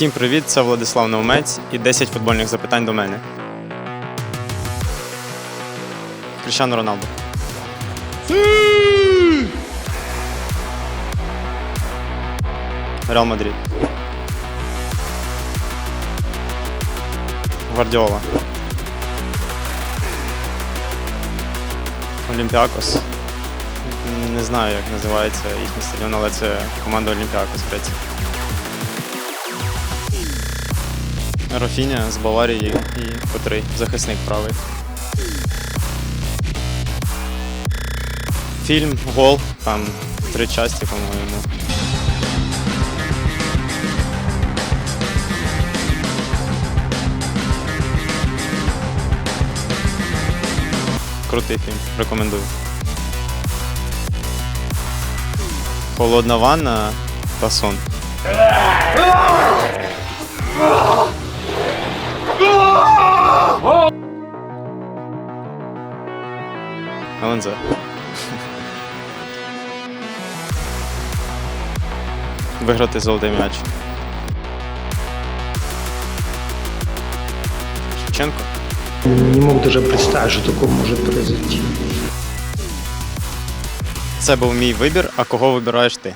Всім привіт, це Владислав Наумець і 10 футбольних запитань до мене. Кріщану Роналду. Реал Мадрид. Гвардіола. Олімпіакос. Не знаю, як називається їхній стадіон, але це команда Олімпіакос Греція. Рафіня з Баварії і котрий захисник правий. Фільм Гол, там три часті, по-моєму. Крутий фільм, рекомендую. Холодна ванна та сон. ЛНЗ. Виграти золотий м'яч. Шевченко. Не мог даже представить, що такое може произойти. Це був мій вибір, а кого вибираєш ти?